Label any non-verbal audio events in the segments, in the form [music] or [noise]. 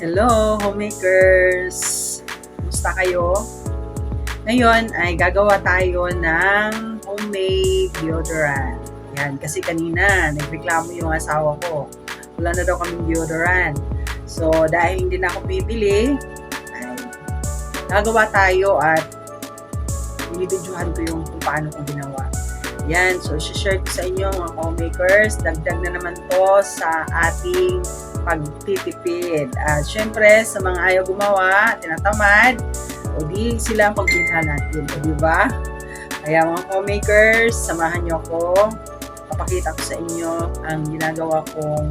Hello, homemakers! Kumusta kayo? Ngayon ay gagawa tayo ng homemade deodorant. Yan, kasi kanina nagreklamo yung asawa ko. Wala na daw kaming deodorant. So, dahil hindi na ako bibili, ay gagawa tayo at binibidyohan ko yung kung paano ko ginawa. Yan, so share ko sa inyo mga homemakers. Dagdag na naman to sa ating pagtitipid. At syempre, sa mga ayaw gumawa, tinatamad, o di sila ang pagbinta natin. O di ba? Kaya mga co-makers, samahan nyo ako. Papakita ko sa inyo ang ginagawa kong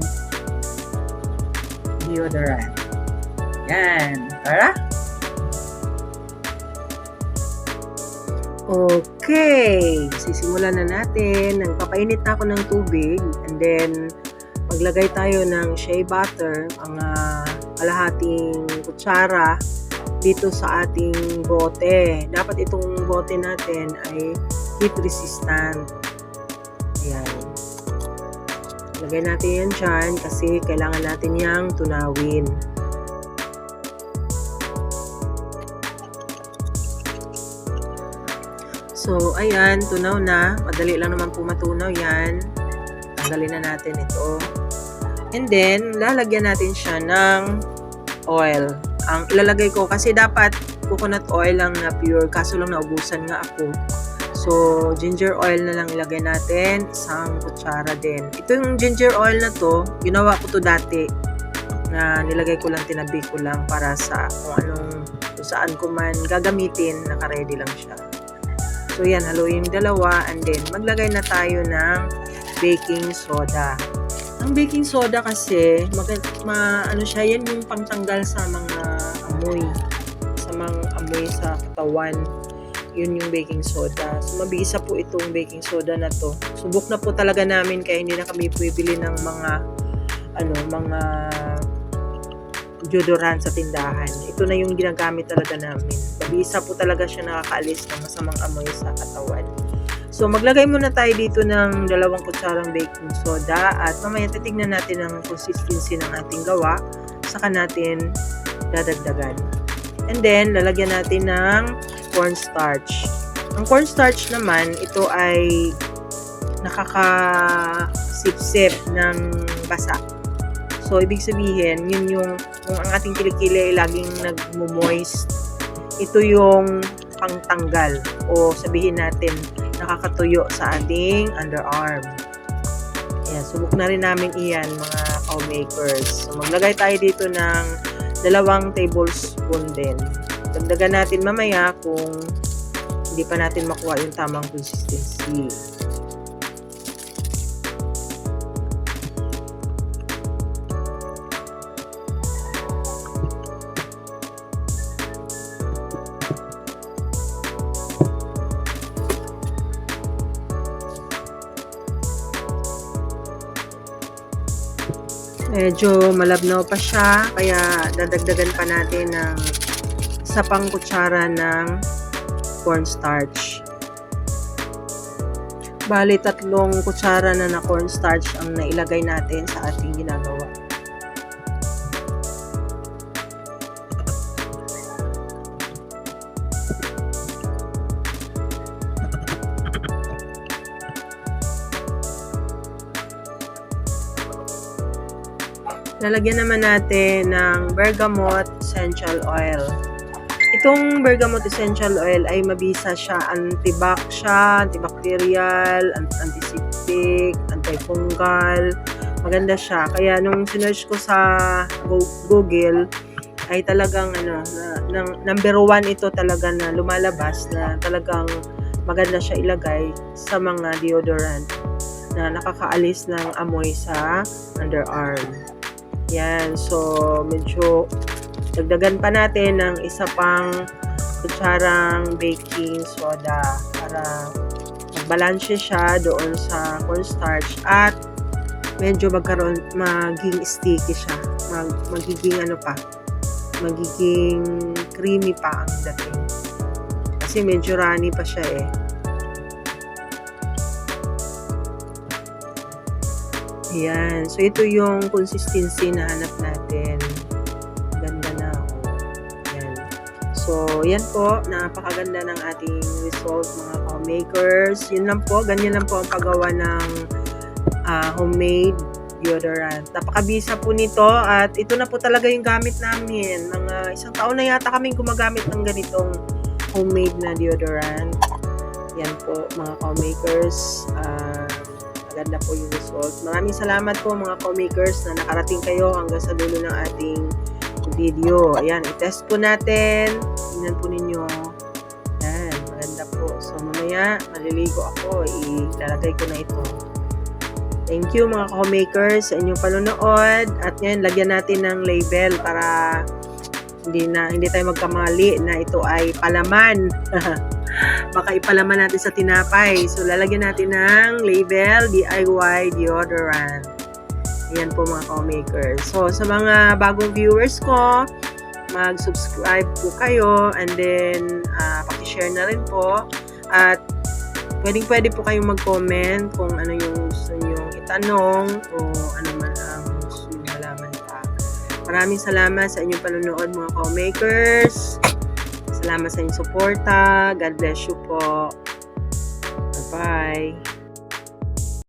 deodorant. Yan. Tara! Okay. Sisimulan na natin. Nagpapainit na ako ng tubig. And then, maglagay tayo ng shea butter, ang uh, kalahating kutsara dito sa ating bote. Dapat itong bote natin ay heat resistant. Ayan. Lagay natin yan dyan kasi kailangan natin yang tunawin. So, ayan, tunaw na. Madali lang naman po matunaw yan. Tanggalin na natin ito. And then, lalagyan natin siya ng oil. Ang ilalagay ko, kasi dapat coconut oil lang na pure, kaso lang naubusan nga ako. So, ginger oil na lang ilagay natin, isang kutsara din. Ito yung ginger oil na to, ginawa ko to dati, na nilagay ko lang, tinabi ko lang para sa kung anong, kung saan ko man gagamitin, naka-ready lang siya. So, yan, haluin yung dalawa, and then, maglagay na tayo ng baking soda. Ang baking soda kasi, mag, ma, ano siya, yan yung pangtanggal sa mga amoy. Sa mga amoy sa katawan. Yun yung baking soda. So, mabisa po itong baking soda na to. Subok na po talaga namin kaya hindi na kami bibili ng mga ano, mga deodorant sa tindahan. Ito na yung ginagamit talaga namin. Mabisa po talaga siya nakakaalis ng masamang amoy sa katawan. So, maglagay muna tayo dito ng dalawang kutsarang baking soda at mamaya titignan natin ang consistency ng ating gawa. Saka natin dadagdagan. And then, lalagyan natin ng cornstarch. Ang cornstarch naman, ito ay nakakasip-sip ng basa. So, ibig sabihin, yun yung, kung ang ating kilikili ay laging nagmo-moist, ito yung pangtanggal o sabihin natin nakakatuyo sa ating underarm. Ayan, subok na rin namin iyan mga cow-makers. So, maglagay tayo dito ng dalawang tablespoon din. Dagdagan natin mamaya kung hindi pa natin makuha yung tamang consistency. Medyo malabnaw pa siya, kaya dadagdagan pa natin ng isa pang kutsara ng cornstarch. Bali, tatlong kutsara na na cornstarch ang nailagay natin sa ating ginagawa. Lalagyan naman natin ng bergamot essential oil. Itong bergamot essential oil ay mabisa siya, antibac siya, antibacterial, antiseptic, antifungal. Maganda siya. Kaya nung sinerch ko sa Google, ay talagang ano, na, ng, number one ito talaga na lumalabas na talagang maganda siya ilagay sa mga deodorant na nakakaalis ng amoy sa underarm. Yan. So, medyo dagdagan pa natin ng isa pang kutsarang baking soda para magbalanse siya doon sa cornstarch at medyo magkaroon, maging sticky siya. Mag, magiging ano pa, magiging creamy pa ang dating. Kasi medyo runny pa siya eh. Ayan. So, ito yung consistency na hanap natin. So, yan po. Napakaganda ng ating result mga makers Yun lang po. Ganyan lang po ang paggawa ng ah, homemade deodorant. Napakabisa po nito at ito na po talaga yung gamit namin. Mga isang taon na yata kaming gumagamit ng ganitong homemade na deodorant. Yan po mga co-makers. Ah, maganda po yung result. Maraming salamat po mga co-makers na nakarating kayo hanggang sa dulo ng ating video. Ayan, i-test po natin. Tingnan po ninyo. Yan, maganda po. So, mamaya, maliligo ako. Ilalagay ko na ito. Thank you mga co-makers sa inyong panonood. At ngayon, lagyan natin ng label para hindi na hindi tayo magkamali na ito ay palaman. [laughs] Baka ipalaman natin sa tinapay. So, lalagyan natin ng label DIY deodorant. Ayan po mga co-makers. So, sa mga bagong viewers ko, mag-subscribe po kayo and then uh, pakishare na rin po. At pwedeng pwede po kayong mag-comment kung ano yung gusto nyong itanong o ano man ang gusto nyong malaman pa. Maraming salamat sa inyong panonood mga co-makers. Salamat sa inyong suporta. God bless you po. Bye-bye.